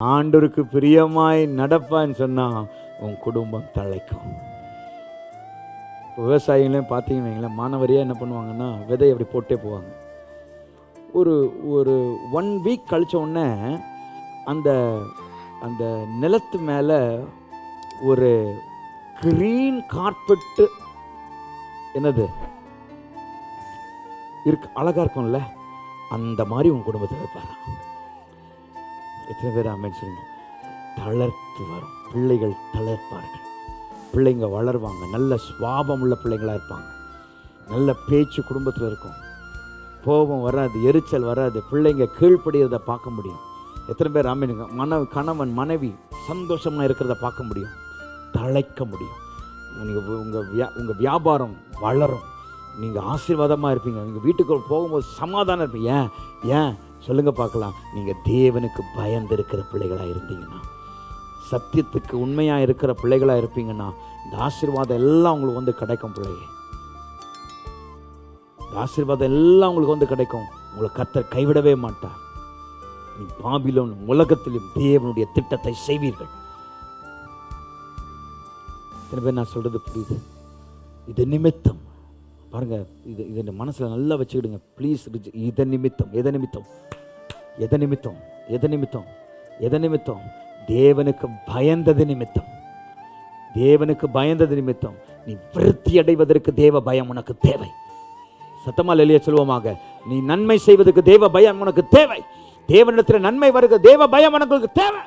ஆண்டவருக்கு பிரியமாய் நடப்பான்னு சொன்னா உன் குடும்பம் தழைக்கும். விவசாயிகளையும் பார்த்தீங்கன்னு வைங்களேன் மாணவரியாக என்ன பண்ணுவாங்கன்னா விதை அப்படி போட்டே போவாங்க. ஒரு ஒரு ஒன் வீக் கழிச்ச உடனே அந்த அந்த நிலத்து மேலே ஒரு க்ரீன் கார்பெட்டு என்னது? இருக்கு அழகா இருக்கும்ல? அந்த மாதிரி உன் குடும்பத்தை வைப்பாரு எத்தனை பேர் அம்மன் சொல்லுங்க. தளர்த்து வரும். பிள்ளைகள் தளர்ப்பார்கள். பிள்ளைங்க வளருவாங்க. நல்ல சுவாபம் உள்ள பிள்ளைங்களா இருப்பாங்க. நல்ல பேச்சு குடும்பத்தில் இருக்கும். கோபம் வராது எரிச்சல் வராது. பிள்ளைங்க கீழ்ப்படுகிறத பார்க்க முடியும். எத்தனை பேர் ஆமீனுங்க? மன கணவன் மனைவி சந்தோஷமாக இருக்கிறத பார்க்க முடியும். தழைக்க முடியும். நீங்கள் உங்கள் வியா உங்கள் வியாபாரம் வளரும். நீங்கள் ஆசீர்வாதமாக இருப்பீங்க. நீங்கள் வீட்டுக்கு போகும்போது சமாதானம் இருப்பீங்க. ஏன்? ஏன்? சொல்லுங்கள் பார்க்கலாம். நீங்கள் தேவனுக்கு பயந்து இருக்கிற பிள்ளைகளாக இருந்தீங்கன்னா சத்தியத்துக்கு உண்மையாக இருக்கிற பிள்ளைகளாக இருப்பீங்கன்னா இந்த ஆசீர்வாதம் எல்லாம் உங்களுக்கு வந்து கிடைக்கும் பிள்ளைங்க இந்த ஆசீர்வாதம் எல்லாம் உங்களுக்கு வந்து கிடைக்கும். உங்களை கத்தர் கைவிடவே மாட்டார். நீ பாபிலோன் உலகத்திலும் தேவனுடைய திட்டத்தை செய்வீர்கள். இத்தனை பேர் நான் சொல்கிறது புரியுது? இது நிமித்தம். பாருங்கள் இது இது மனசில் நல்லா வச்சுக்கிடுங்க. ப்ளீஸ் இதை நிமித்தம் எதை நிமித்தம்? எதை நிமித்தம்? எதை நிமித்தம்? எதை நிமித்தம்? தேவனுக்கு பயந்தது நிமித்தம். தேவனுக்கு பயந்தது நிமித்தம். நீ விருத்தி அடைவதற்கு தேவ பயம் உனக்கு தேவை. சத்தமாக எளிய சொல்வோமாக நீ நன்மை செய்வதற்கு தேவ பயம் உனக்கு தேவை. தேவனிடத்தில் நன்மை வருக தேவ பயம் உனக்கு தேவை.